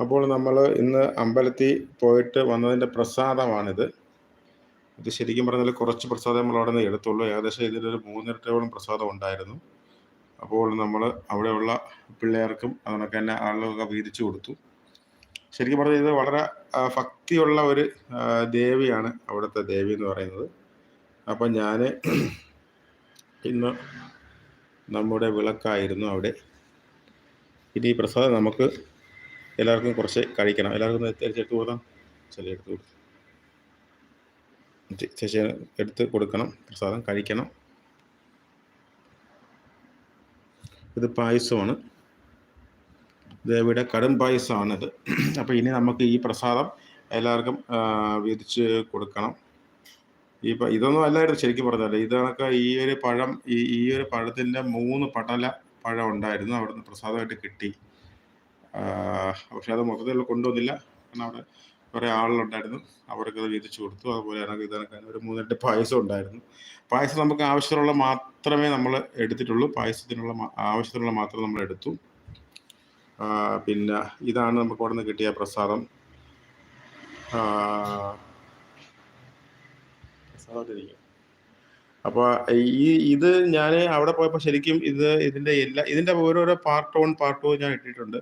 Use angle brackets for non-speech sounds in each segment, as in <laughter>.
അപ്പോൾ നമ്മൾ ഇന്ന് അമ്പലത്തിൽ പോയിട്ട് വന്നതിന്റെ പ്രസാദമാണിത്. ഇത് ശരിക്കും പറഞ്ഞാൽ കുറച്ച് പ്രസാദം നമ്മൾ അവിടെ നിന്ന് എടുത്തുള്ളൂ. ഏകദേശം ഇതിലൊരു മൂന്നിരട്ടയോളം പ്രസാദം ഉണ്ടായിരുന്നു. അപ്പോൾ നമ്മൾ അവിടെയുള്ള പിള്ളേർക്കും അതിനൊക്കെ തന്നെ ആളുകളൊക്കെ വീതിച്ചു കൊടുത്തു. ശരിക്കും പറഞ്ഞാൽ ഇത് വളരെ ഭക്തിയുള്ള ഒരു ദേവിയാണ് അവിടുത്തെ ദേവി എന്ന് പറയുന്നത്. അപ്പം ഞാൻ ഇന്ന് നമ്മുടെ വിളക്കായിരുന്നു അവിടെ. ഇനി പ്രസാദം നമുക്ക് എല്ലാവർക്കും കുറച്ച് കഴിക്കണം. എല്ലാവർക്കും തിരിച്ചെടുത്ത് കൊടുക്കാം. ചില എടുത്ത് കൊടുക്കും. ചേച്ചി എടുത്ത് കൊടുക്കണം. പ്രസാദം കഴിക്കണം. ഇത് പായസമാണ്. ദേവിയുടെ കടും പായസമാണിത് അപ്പോൾ ഇനി നമുക്ക് ഈ പ്രസാദം എല്ലാവർക്കും വീതിച്ച് കൊടുക്കണം. ഈ ഇതൊന്നും അല്ലായിരുന്നു ശരിക്കും പറഞ്ഞാൽ ഇതൊക്കെ ഈ ഒരു പഴം ഈ ഈ ഒരു പഴത്തിന്റെ മൂന്ന് പടല പഴം ഉണ്ടായിരുന്നു. അവിടുന്ന് പ്രസാദമായിട്ട് കിട്ടി. പക്ഷെ അത് മൊത്തത്തിൽ കൊണ്ടുവന്നില്ല. കാരണം അവിടെ കുറേ ആളുകളുണ്ടായിരുന്നു. അത് വീതിച്ചു കൊടുത്തു. അതുപോലെ തന്നെ ഇതിനൊക്കെ ഒരു മൂന്നെട്ട് പായസം ഉണ്ടായിരുന്നു. പായസം നമുക്ക് ആവശ്യത്തിനുള്ള മാത്രമേ നമ്മൾ എടുത്തിട്ടുള്ളൂ. പായസത്തിനുള്ള ആവശ്യത്തിനുള്ള മാത്രം നമ്മൾ എടുത്തു. പിന്നെ ഇതാണ് നമുക്ക് അവിടെ നിന്ന് കിട്ടിയ പ്രസാദം. ആ, പ്രസാദത്തിരിക്കും അപ്പോൾ ഈ ഇത് ഞാൻ അവിടെ പോയപ്പോൾ ശരിക്കും ഇത് ഇതിന്റെ എല്ലാ ഇതിന്റെ ഓരോരോ പാർട്ട് വൺ പാർട്ട് ടു ഞാൻ ഇട്ടിട്ടുണ്ട്.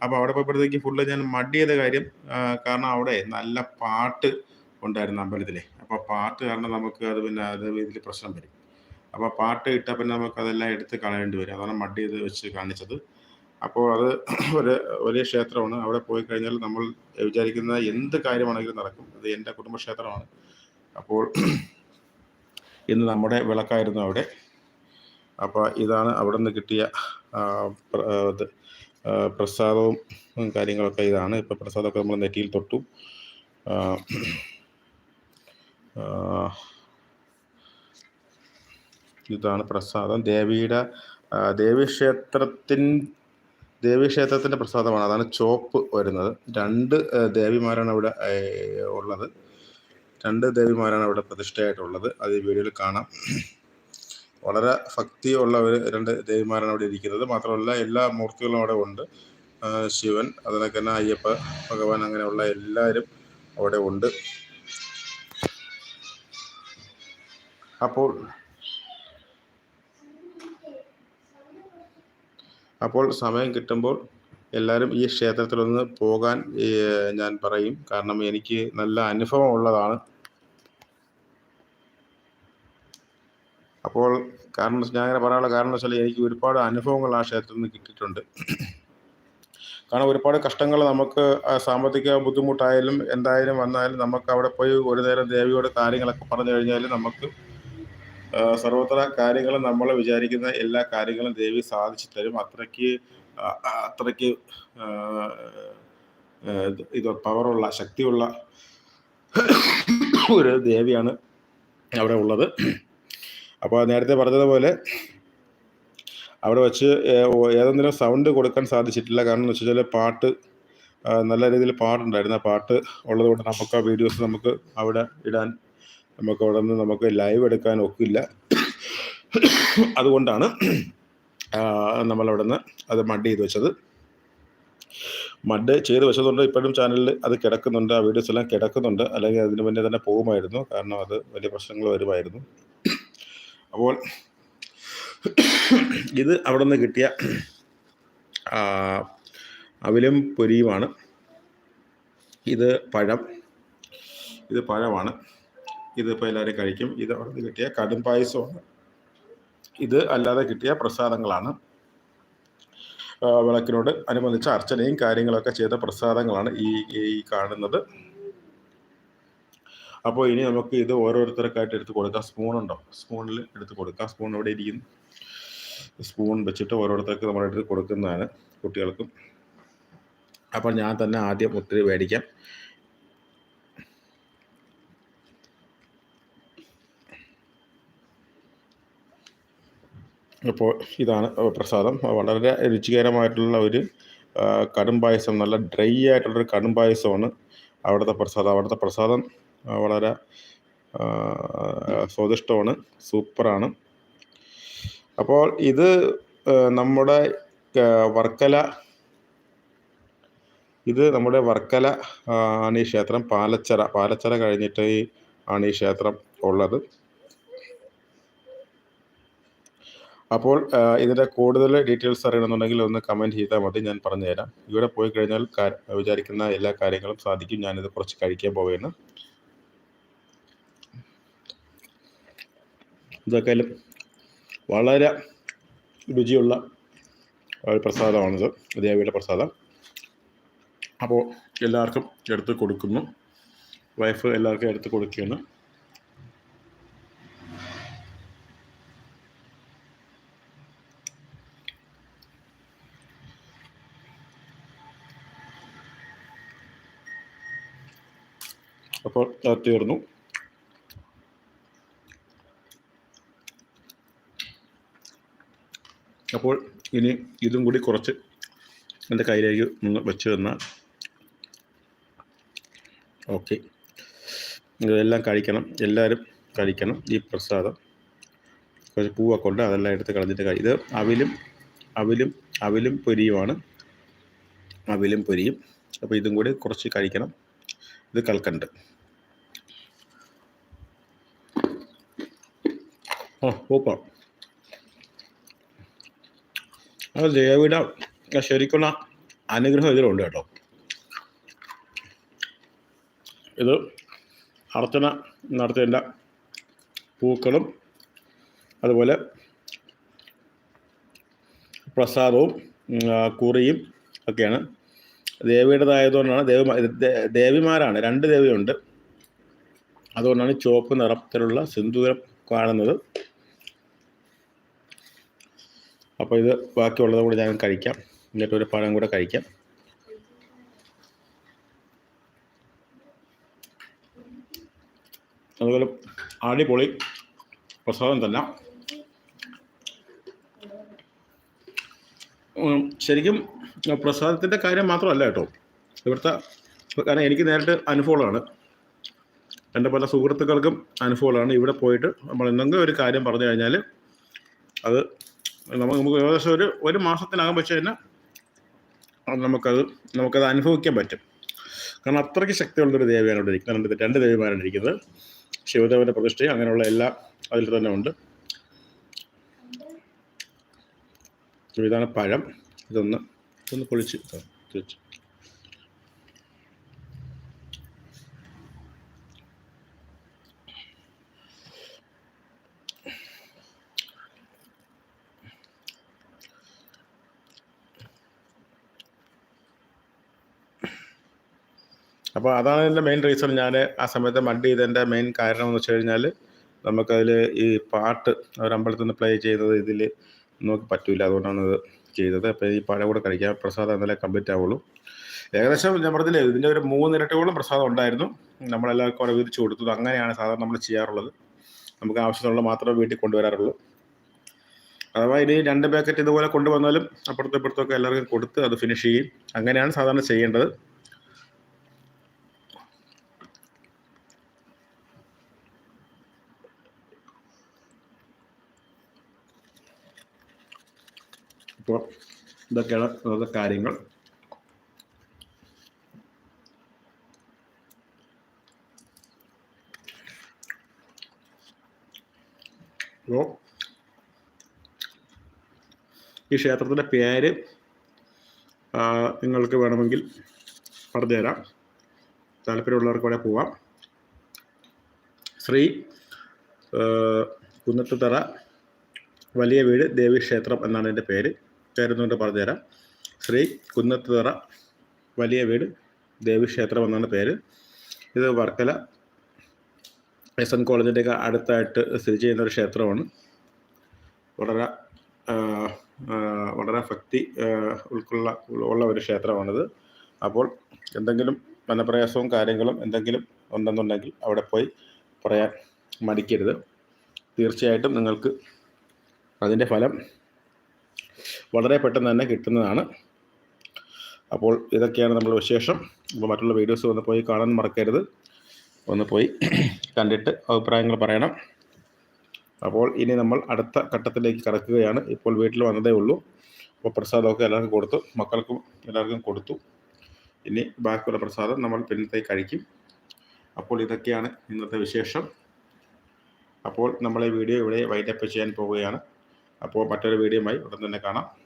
അപ്പോൾ അവിടെ പോയപ്പോഴത്തേക്ക് ഫുള്ള് ഞാൻ മടിയത് കാര്യം കാരണം അവിടെ നല്ല പാട്ട് ഉണ്ടായിരുന്നു അമ്പലത്തിലെ. അപ്പോൾ പാട്ട് കാരണം നമുക്ക് അത് പിന്നെ അത് ഇതിൽ പ്രശ്നം വരും. അപ്പോൾ പാട്ട് ഇട്ടാൽ പിന്നെ നമുക്ക് അതെല്ലാം എടുത്ത് കളയേണ്ടി വരും. അതാണ് മടിയത് വെച്ച് കാണിച്ചത്. അപ്പോൾ അത് <clears throat> ഒരു വലിയ ക്ഷേത്രമാണ്. അവിടെ പോയി കഴിഞ്ഞാൽ നമ്മൾ വിചാരിക്കുന്ന എന്ത് കാര്യമാണെങ്കിലും നടക്കും. അത് എന്റെ കുടുംബക്ഷേത്രമാണ്. അപ്പോൾ ഇന്ന് നമ്മുടെ വിളക്കായിരുന്നു അവിടെ. അപ്പോൾ ഇതാണ് അവിടെ നിന്ന് കിട്ടിയ പ്രസാദവും കാര്യങ്ങളൊക്കെ ഇതാണ്. ഇപ്പോൾ പ്രസാദമൊക്കെ നമ്മൾ നെറ്റിയിൽ തൊട്ടു. ഇതാണ് പ്രസാദം. ദേവിയുടെ ദേവീക്ഷേത്രത്തിൻ ദേവീക്ഷേത്രത്തിന്റെ പ്രസാദമാണ്. അതാണ് ചോപ്പ് വരുന്നത്. രണ്ട് ദേവിമാരാണ് അവിടെ ഉള്ളത്. രണ്ട് ദേവിമാരാണ് അവിടെ പ്രതിഷ്ഠയായിട്ടുള്ളത്. അത് ഈ വീഡിയോയിൽ കാണാം. വളരെ ഭക്തിയുള്ള ഒരു രണ്ട് ദേവിമാരാണ് അവിടെ ഇരിക്കുന്നത്. മാത്രമല്ല എല്ലാ മൂർത്തികളും അവിടെ ഉണ്ട്. ശിവൻ അതിനൊക്കെ തന്നെ അയ്യപ്പ ഭഗവാൻ അങ്ങനെയുള്ള എല്ലാവരും അവിടെ ഉണ്ട്. അപ്പോൾ അപ്പോൾ സമയം കിട്ടുമ്പോൾ എല്ലാവരും ഈ ക്ഷേത്രത്തിലൊന്ന് പോകാൻ ഞാൻ പറയും. കാരണം എനിക്ക് നല്ല അനുഭവം ഉള്ളതാണ്. അപ്പോൾ കാരണം ഞാൻ അങ്ങനെ പറയാനുള്ള കാരണം വെച്ചാൽ എനിക്ക് ഒരുപാട് അനുഭവങ്ങൾ ആ ക്ഷേത്രത്തിൽ നിന്ന് കിട്ടിയിട്ടുണ്ട്. കാരണം ഒരുപാട് കഷ്ടങ്ങൾ നമുക്ക് സാമ്പത്തിക ബുദ്ധിമുട്ടായാലും എന്തായാലും വന്നാലും നമുക്ക് അവിടെ പോയി ഒരു നേരം ദേവിയോട് കാര്യങ്ങളൊക്കെ പറഞ്ഞു കഴിഞ്ഞാൽ നമുക്ക് സർവത്ര കാര്യങ്ങളും നമ്മൾ വിചാരിക്കുന്ന എല്ലാ കാര്യങ്ങളും ദേവി സാധിച്ചു തരും. അത്രയ്ക്ക് അത്രയ്ക്ക് ഇത് പവറുള്ള ശക്തിയുള്ള ഒരു ദേവിയാണ് അവിടെ ഉള്ളത്. അപ്പോൾ നേരത്തെ പറഞ്ഞതുപോലെ അവിടെ വെച്ച് ഏതെങ്കിലും സൗണ്ട് കൊടുക്കാൻ സാധിച്ചിട്ടില്ല. കാരണം എന്ന് വെച്ചാൽ പാട്ട് നല്ല രീതിയിൽ പാട്ടുണ്ടായിരുന്നു ആ പാട്ട് ഉള്ളതുകൊണ്ട് നമുക്ക് ആ വീഡിയോസ് നമുക്ക് അവിടെ ഇടാൻ നമുക്ക് അവിടെ നിന്ന് നമുക്ക് ലൈവ് എടുക്കാൻ ഒക്കില്ല. അതുകൊണ്ടാണ് നമ്മൾ നിന്ന് അത് മഡ് ചെയ്ത് വെച്ചത്. മഡ് ചെയ്ത് വെച്ചതുകൊണ്ട് ഇപ്പോഴും ചാനലിൽ അത് കിടക്കുന്നുണ്ട്. ആ വീഡിയോസ് എല്ലാം കിടക്കുന്നുണ്ട്. അല്ലെങ്കിൽ അതിന് മുന്നേ തന്നെ പോകുമായിരുന്നു. കാരണം അത് വലിയ പ്രശ്നങ്ങൾ വരുമായിരുന്നു. അപ്പോൾ ഇത് അവിടെ നിന്ന് കിട്ടിയ അവിലും പൊരിയുമാണ്. ഇത് പഴം. ഇത് പഴമാണ്. ഇതിപ്പോൾ എല്ലാവരും കഴിക്കും. ഇത് അവിടെ നിന്ന് കിട്ടിയ കടും പായസമാണ്. ഇത് അല്ലാതെ കിട്ടിയ പ്രസാദങ്ങളാണ്. വിളക്കിനോട് അനുബന്ധിച്ച അർച്ചനയും കാര്യങ്ങളൊക്കെ ചെയ്ത പ്രസാദങ്ങളാണ് ഈ ഈ കാണുന്നത്. അപ്പോൾ ഇനി നമുക്ക് ഇത് ഓരോരുത്തർക്കായിട്ട് എടുത്ത് കൊടുക്കാം. സ്പൂൺ ഉണ്ടോ? സ്പൂണിൽ എടുത്ത് കൊടുക്കാം. സ്പൂൺ എവിടെ ഇരിക്കുന്നു? സ്പൂൺ വെച്ചിട്ട് ഓരോരുത്തർക്ക് നമ്മുടെ അടുത്ത് കൊടുക്കുന്നതാണ് കുട്ടികൾക്കും. അപ്പോൾ ഞാൻ തന്നെ ആദ്യം ഒത്തിരി മേടിക്കാം. അപ്പോൾ ഇതാണ് പ്രസാദം. വളരെ രുചികരമായിട്ടുള്ള ഒരു കടും പായസം നല്ല ഡ്രൈ ആയിട്ടുള്ളൊരു കടും പായസമാണ് അവിടുത്തെ പ്രസാദം. അവിടുത്തെ പ്രസാദം വളരെ സ്വാദിഷ്ടമാണ്. സൂപ്പറാണ്. അപ്പോൾ ഇത് നമ്മുടെ വർക്കല ഇത് നമ്മുടെ വർക്കല ആണ് ഈ ക്ഷേത്രം. പാലച്ചര പാലച്ചര കഴിഞ്ഞിട്ട് ആണ് ഈ ക്ഷേത്രം ഉള്ളത്. അപ്പോൾ ഇതിന്റെ കൂടുതൽ ഡീറ്റെയിൽസ് അറിയണമെന്നുണ്ടെങ്കിൽ ഒന്ന് കമന്റ് ചെയ്താൽ മതി ഞാൻ പറഞ്ഞുതരാം. ഇവിടെ പോയി കഴിഞ്ഞാൽ വിചാരിക്കുന്ന എല്ലാ കാര്യങ്ങളും സാധിക്കും. ഞാനിത് കുറച്ച് കഴിക്കാൻ പോവുകയാണ് ഇതൊക്കെ വളരെ രുചിയുള്ള ഒരു പ്രസാദമാണിത്. ദേവിയുടെ പ്രസാദം. അപ്പോൾ എല്ലാവർക്കും എടുത്ത് കൊടുക്കുന്നു. വൈഫ് എല്ലാവർക്കും എടുത്ത് കൊടുക്കുകയാണ്. അപ്പോൾ തീർന്നു. അപ്പോൾ ഇനി ഇതും കൂടി കുറച്ച് എന്റെ കയ്യിലേക്ക് നിങ്ങൾ വെച്ച് തന്നാൽ ഓക്കെ. ഇതെല്ലാം കഴിക്കണം. എല്ലാവരും കഴിക്കണം ഈ പ്രസാദം. കുറച്ച് പൂവൊക്കെ ഉണ്ട് അതെല്ലാം എടുത്ത് കളഞ്ഞിട്ട് കഴി ഇത് അവിലും അവിലും അവിലും പൊരിയുമാണ്. അവിലും പൊരിയും. അപ്പോൾ ഇതും കൂടി കുറച്ച് കഴിക്കണം. ഇത് കൽക്കണ്ട്. ഓ സൂപ്പർ അത് ദേവിയുടെ ശരിക്കുള്ള അനുഗ്രഹം ഇതിലുണ്ട് കേട്ടോ. ഇത് അർച്ചന നടത്തേണ്ട പൂക്കളും അതുപോലെ പ്രസാദവും കുറിയും ഒക്കെയാണ്. ദേവിയുടേതായതുകൊണ്ടാണ് ദേവി ദേവിമാരാണ് രണ്ട് ദേവിയുണ്ട്. അതുകൊണ്ടാണ് ചുവപ്പ് നിറത്തിലുള്ള സിന്ദൂരം കാണുന്നത്. അപ്പോൾ ഇത് ബാക്കിയുള്ളത് കൂടി ഞാൻ കഴിക്കാം. എന്നിട്ട് ഒരു പഴം കൂടെ കഴിക്കാം. അതുപോലെ അടിപൊളി പ്രസാദം തന്നെ. ശരിക്കും പ്രസാദത്തിന്റെ കാര്യം മാത്രമല്ല കേട്ടോ. ഇവിടുത്തെ കാരണം എനിക്ക് നേരിട്ട് അനുഭവമാണ് എന്റെ പല സുഹൃത്തുക്കൾക്കും അനുഭവമാണ് ഇവിടെ പോയിട്ട് നമ്മൾ എന്തെങ്കിലും ഒരു കാര്യം പറഞ്ഞു കഴിഞ്ഞാൽ അത് നമുക്ക് നമുക്ക് ഏകദേശം ഒരു ഒരു മാസത്തിനകം വെച്ച് കഴിഞ്ഞാൽ നമുക്കത് നമുക്കത് അനുഭവിക്കാൻ പറ്റും. കാരണം അത്രയ്ക്ക് ശക്തിയുള്ളൊരു ദേവിയാണ് ഇവിടെ ഇരിക്കുന്നത്. രണ്ട് രണ്ട് ദേവിമാരാണ് ഇരിക്കുന്നത്. ശിവദേവന്റെ പ്രതിഷ്ഠയും അങ്ങനെയുള്ള എല്ലാം അതിൽ തന്നെ ഉണ്ട്. ഇതാണ് പഴം. ഇതൊന്ന് ഇതൊന്ന് പൊളിച്ച് വെച്ച്. അപ്പോൾ അതാണ് എന്റെ മെയിൻ റീസൺ ഞാൻ ആ സമയത്ത് മഡ് ചെയ്തതിന്റെ മെയിൻ കാരണം എന്ന് വെച്ച് കഴിഞ്ഞാൽ നമുക്കതിൽ ഈ പാട്ട് ഒരമ്പലത്തിൽ നിന്ന് പ്ലേ ചെയ്തത് ഇതിൽ നമുക്ക് പറ്റില്ല അതുകൊണ്ടാണ് ഇത് ചെയ്തത്. അപ്പോൾ ഈ പഴം കൂടെ കഴിക്കാൻ പ്രസാദം എന്നാലേ കംപ്ലീറ്റ് ആവുള്ളൂ. ഏകദേശം ഞാൻ പറഞ്ഞില്ലേ ഇതിന്റെ ഒരു മൂന്നിരട്ടിയോളം പ്രസാദം ഉണ്ടായിരുന്നു. നമ്മളെല്ലാവർക്കും അവിടെ വീതിച്ച് കൊടുത്തത് അങ്ങനെയാണ് സാധാരണ നമ്മൾ ചെയ്യാറുള്ളത്. നമുക്ക് ആവശ്യമുള്ള മാത്രമേ വീട്ടിൽ കൊണ്ടുവരാറുള്ളൂ. അഥവാ ഇനി രണ്ട് പാക്കറ്റ് ഇതുപോലെ കൊണ്ടുവന്നാലും അപ്പുറത്തും ഇപ്പുറത്തൊക്കെ എല്ലാവർക്കും കൊടുത്ത് അത് ഫിനിഷ് ചെയ്യും. അങ്ങനെയാണ് സാധാരണ ചെയ്യേണ്ടത്. അപ്പോൾ ഇതൊക്കെയാണ് ഇന്നത്തെ കാര്യങ്ങൾ. അപ്പോൾ ഈ ക്ഷേത്രത്തിന്റെ പേര് നിങ്ങൾക്ക് വേണമെങ്കിൽ പറഞ്ഞുതരാം താല്പര്യമുള്ളവർക്ക് ഇവിടെ പോവാം. ശ്രീ കുന്നത്തുതറ വലിയ വീട് ദേവീക്ഷേത്രം എന്നാണ് എന്റെ പേര്. പേരെന്നുകൊണ്ട് പറഞ്ഞുതരാം. ശ്രീ കുന്നത്തുതറ വലിയ വീട് ദേവീക്ഷേത്രം എന്നാണ് പേര്. ഇത് വർക്കല എസ് എൻ കോളേജിന്റെയൊക്കെ അടുത്തായിട്ട് സ്ഥിതി ചെയ്യുന്ന ഒരു ക്ഷേത്രമാണ്. വളരെ വളരെ ഭക്തി ഉൾക്കൊള്ള ഉള്ള ഒരു ക്ഷേത്രമാണിത്. അപ്പോൾ എന്തെങ്കിലും മനപ്രയാസവും കാര്യങ്ങളും എന്തെങ്കിലും ഉണ്ടെന്നുണ്ടെങ്കിൽ അവിടെ പോയി പറയാൻ മടിക്കരുത്. തീർച്ചയായിട്ടും നിങ്ങൾക്ക് അതിന്റെ ഫലം വളരെ പെട്ടെന്ന് തന്നെ കിട്ടുന്നതാണ്. അപ്പോൾ ഇതൊക്കെയാണ് നമ്മുടെ വിശേഷം. അപ്പോൾ മറ്റുള്ള വീഡിയോസ് ഒന്ന് പോയി കാണാൻ മറക്കരുത്. ഒന്ന് പോയി കണ്ടിട്ട് അഭിപ്രായങ്ങൾ പറയണം. അപ്പോൾ ഇനി നമ്മൾ അടുത്ത ഘട്ടത്തിലേക്ക് കടക്കുകയാണ്. ഇപ്പോൾ വീട്ടിൽ വന്നതേ ഉള്ളൂ. അപ്പോൾ പ്രസാദമൊക്കെ എല്ലാവർക്കും കൊടുത്തു. മക്കൾക്കും എല്ലാവർക്കും കൊടുത്തു. ഇനി ബാക്കിയുള്ള പ്രസാദം നമ്മൾ പിന്നത്തേക്ക് കഴിക്കും. അപ്പോൾ ഇതൊക്കെയാണ് ഇന്നത്തെ വിശേഷം. അപ്പോൾ നമ്മൾ ഈ വീഡിയോ ഇവിടെ വൈൻഡപ്പ് ചെയ്യാൻ പോവുകയാണ്. അപ്പോൾ മറ്റൊരു വീഡിയോയുമായി ഉടൻ തന്നെ കാണാം.